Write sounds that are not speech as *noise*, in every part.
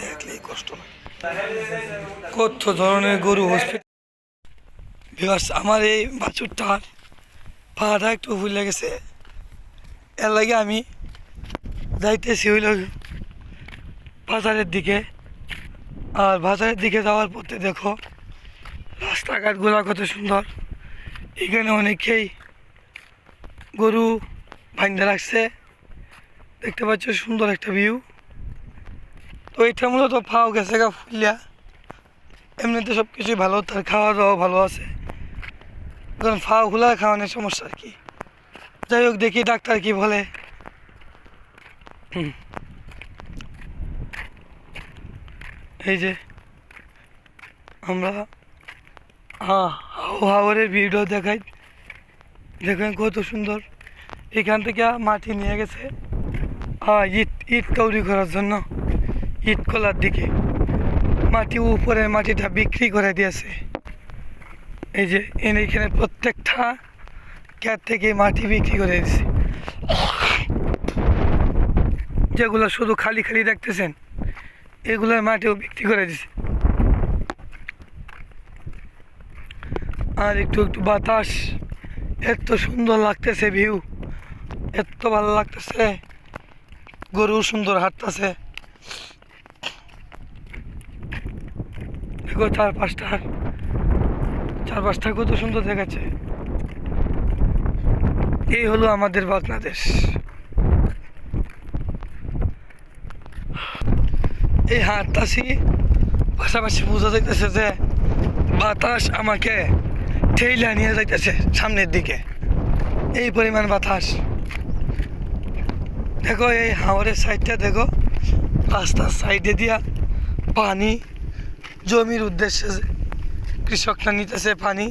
দেখলেই কষ্ট কত ধরনের গরু হসপিটাল আমার এই বাছুরটার পাটা একটু ভুলে গেছে এর লাগে আমি যাইতেছি হইল বাজারের দিকে। আর বাজারের দিকে যাওয়ার পথে দেখো রাস্তাঘাটগুলো কত সুন্দর। এখানে অনেকেই গরু ভাঙতে রাখছে দেখতে পাচ্ছ, সুন্দর একটা ভিউ তো এটা মূলত ফাও গেছে গা ফুলিয়া। এমনিতে সব কিছুই ভালো, তার খাওয়া দাওয়া ভালো আছে। কারণ ফাও খোলা খাওয়ানোর সমস্যা আর কি। যাই হোক, দেখি ডাক্তার কি বলে। এই যে, আমরা হ্যাঁ হাও হাওয়ারের ভিডিও দেখাই। দেখেন কত সুন্দর। এখান থেকে মাটি নিয়ে গেছে। হ্যাঁ ইট ইট তৈরি করার জন্য ইট কলার দিকে মাটি উপরে মাটিটা বিক্রি করে দিয়েছে। এই যে এখানে প্রত্যেকটা ক্যাট থেকে মাটি বিক্রি করে দিয়েছে। যেগুলো শুধু খালি খালি দেখতেছেন, এগুলোর মাটিও বিক্রি করে দিছে আর একটু একটু বাতাস, এত সুন্দর লাগতেছে ভিউ, এত ভালো লাগতেছে। গরু সুন্দর হাঁটতেছে। চার পাঁচটা। চার পাঁচটা কত সুন্দর দেখাচ্ছে। এই হলো আমাদের বাংলাদেশ এই হাঁটতাছি, পাশাপাশি বোঝা যাইতেছে যে বাতাস আমাকে ঠেইলা নিয়ে যাইতেছে সামনের দিকে। এই পরিমাণ বাতাস। দেখো, এই হাওড়ের সাইডটা দেখো। রাস্তার সাইডে দিয়া পানি, জমির উদ্দেশ্যে যে কৃষকরা নিতেছে পানি।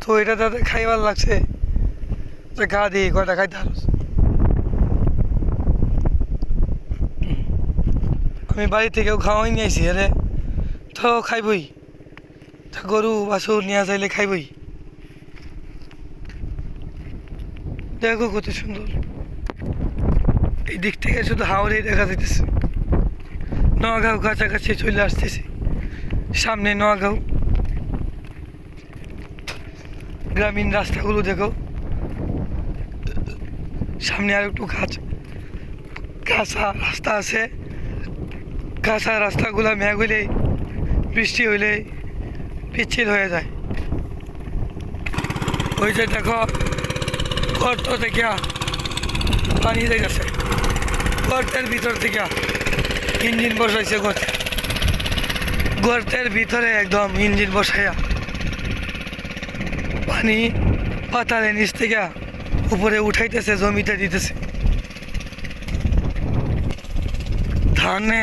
তো এটা তাদের খাইবার লাগছে। যে গা দিয়ে কয়টা খাইতে পারো আমি বাড়ি থেকেও খাওয়াই নিয়ে আইসি আরে। তো খাইবই। তা গরু, বাছুর নিয়ে চাইলে খাইবই। দেখো কত সুন্দর। এই দিক থেকে শুধু হাওড়েই দেখা যাইতেছে। নগাঁও কাছাকাছি চলে আসতেছে। সামনে নগাঁও। গ্রামীণ রাস্তাগুলো দেখো। সামনে আর একটু গাছ, কাঁচা রাস্তা আছে। কাঁচা রাস্তাগুলো মেঘ হইলেই, বৃষ্টি হইলেই পিচ্ছিল হয়ে যায়। ওই যে দেখো, গর্ত থেকে পানি যাইতেছে। গর্তের ভিতর থেকে ইঞ্জিন বসাইছে গর্তে। গর্তের ভিতরে একদম ইঞ্জিন বসাইয়া পানি পাতালে নিচ থেকে উপরে উঠাইতেছে, জমিতে দিতেছে। ধানে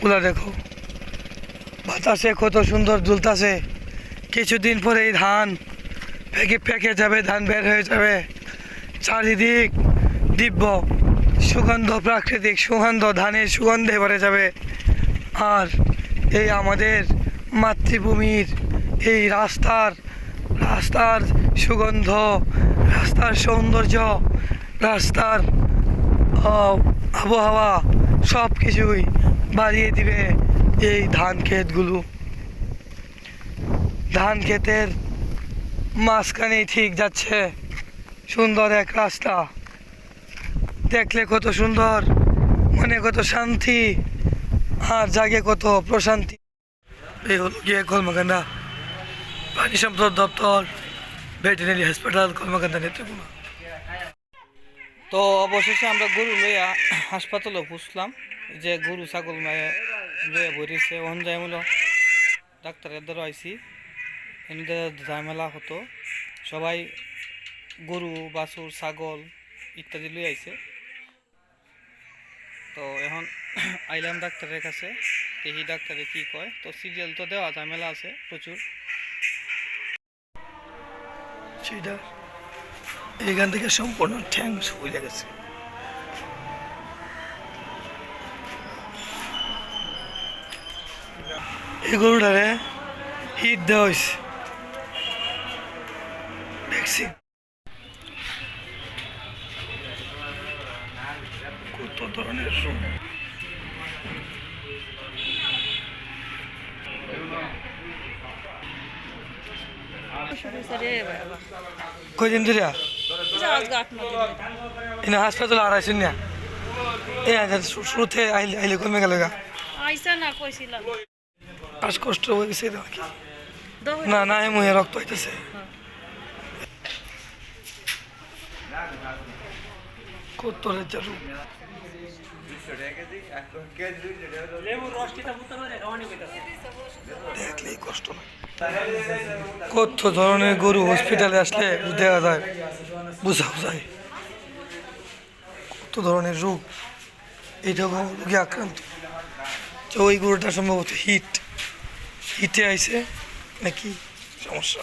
গুলা দেখো, বাতাসে কত সুন্দর দুলতাছে। কিছুদিন পরে এই ধান পেকে পেকে যাবে, ধান বের হয়ে যাবে। চারিদিক দিব্য। সুগন্ধ, প্রাকৃতিক সুগন্ধ, ধানের সুগন্ধে ভরে যাবে। আর এই আমাদের মাতৃভূমির এই রাস্তার রাস্তার সুগন্ধ, রাস্তার সৌন্দর্য, রাস্তার আবহাওয়া সব কিছুই বাড়িয়ে দিবে এই ধান ক্ষেতগুলো। ধান ক্ষেতের মাঝখানেই ঠিক যাচ্ছে সুন্দর এক রাস্তা। দেখলে কত সুন্দর, মনে কত শান্তি, আর জাগে কত প্রশান্তি। এই হলো গিয়ে কলমাকান্দা প্রাণী সম্পদ দপ্তর, ভেটেরিনারি হাসপাতাল, কলমাকান্দা নেত্রকোনা। তো অবশেষে আমরা গরু লইয়া হাসপাতালে পুষলাম। যে গরু, ছাগল মায়ে লইয়া বইছে ওখান যাই মূল ডাক্তারের দ্বারা আইসি এমনিতে ঝামেলা হতো। সবাই গরু, বাছুর, ছাগল ইত্যাদি লই আইছে। তো এখন *clears throat* আইলাম ডাক্তারের কাছে, দেখি ডাক্তারে কি কয়। তো সিরিয়াল তো দেওয়া, ঝামেলা আছে প্রচুর। সেটা এখান থেকে সম্পূর্ণ ঠ্যাং শুয়ে গেছে। এই গরুটারে হিট দেওয়া হয়েছে। ভ্যাকসিন কয়দিন ধরে এনে হাসপাতাল আড়াইছেন না? এই হাজার শুরুতে আইলে আইলে কমে গেল গা। আইসা না কইছিলাম শ্বাসকষ্ট হয়ে গেছে নাকি? না না এমন রক্ত হইতেছে কত খাওয়ানি কইতাছে দেখলেই কষ্ট লাগে কত ধরনের গরু হসপিটালে আসলে দেখা যায়? বোঝাও যায়। কত ধরনের রোগ? এইটা রোগে আক্রান্ত। তো ওই গরুটা সম্ভবত হিট। হিটে আইছে নাকি সমস্যা?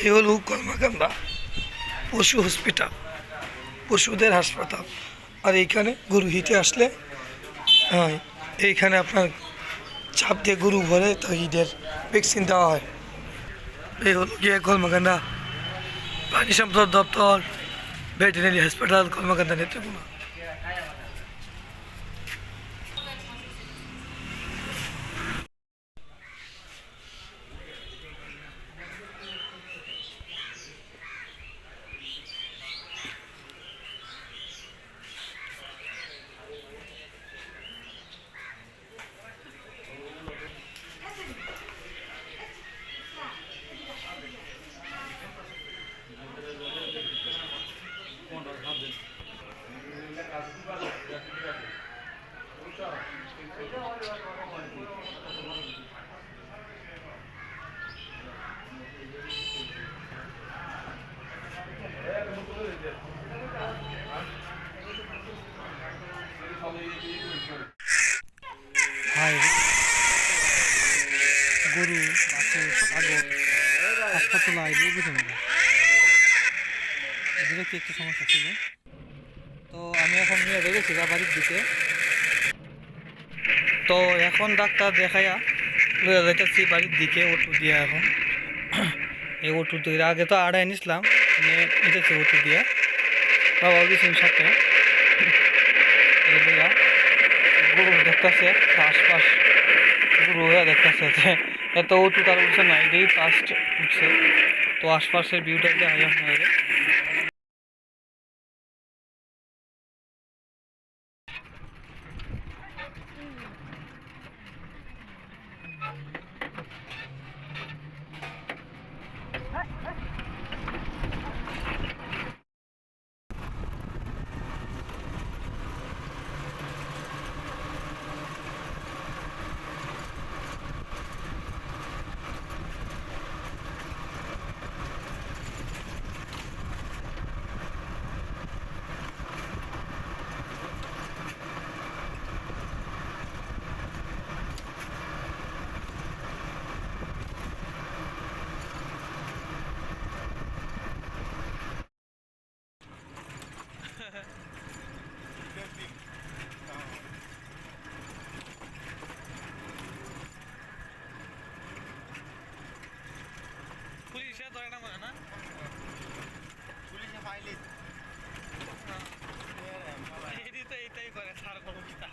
এই হল কলমাকান্দা পশু হসপিটাল পশুদের হাসপাতাল। আর এইখানে গরু হিটে আসলে হ্যাঁ এইখানে আপনার চাপ দিয়ে গরু ভরে তো ঈদের ভ্যাকসিন দেওয়া হয়। এই হলো গিয়ে কলমাকান্দা প্রাণী সম্পদ দপ্তর, ভেটেরিনারি হাসপাতাল, কলমাকান্দা নেত্রকোনা হাই গরু বাছুর ছাগল এদিকে কি একটু সমস্যা ছিল। তো আমি এখন নিয়ে বেরোছি গা বাড়ির দিকে। তো এখন ডাক্তার দেখাইয়া লইয়া বাড়ির দিকে ওটু দিয়া এখন। এই ওটু দিয়ে আগে তো আড়াই নিছিলাম, নিয়ে নিতেছি ওটু দিয়ে। বাবা গেছেন সাথে। লইয়া গরু দেখতেছে, আশপাশ। গরু হয়ে দেখতেছে এত উঁচু তার উঠছে না এটাই ফার্স্ট উঠছে। তো আশপাশের ভিউটা দেখা যায় আপনাদের পুলিশে ধরে না মনে না? পুলিশে ফাইলি এটি তো এইটাই করে সার কোনো কিতা।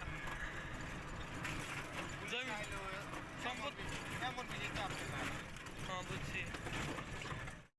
জমি সম্পদ হ্যাঁ বুঝছি।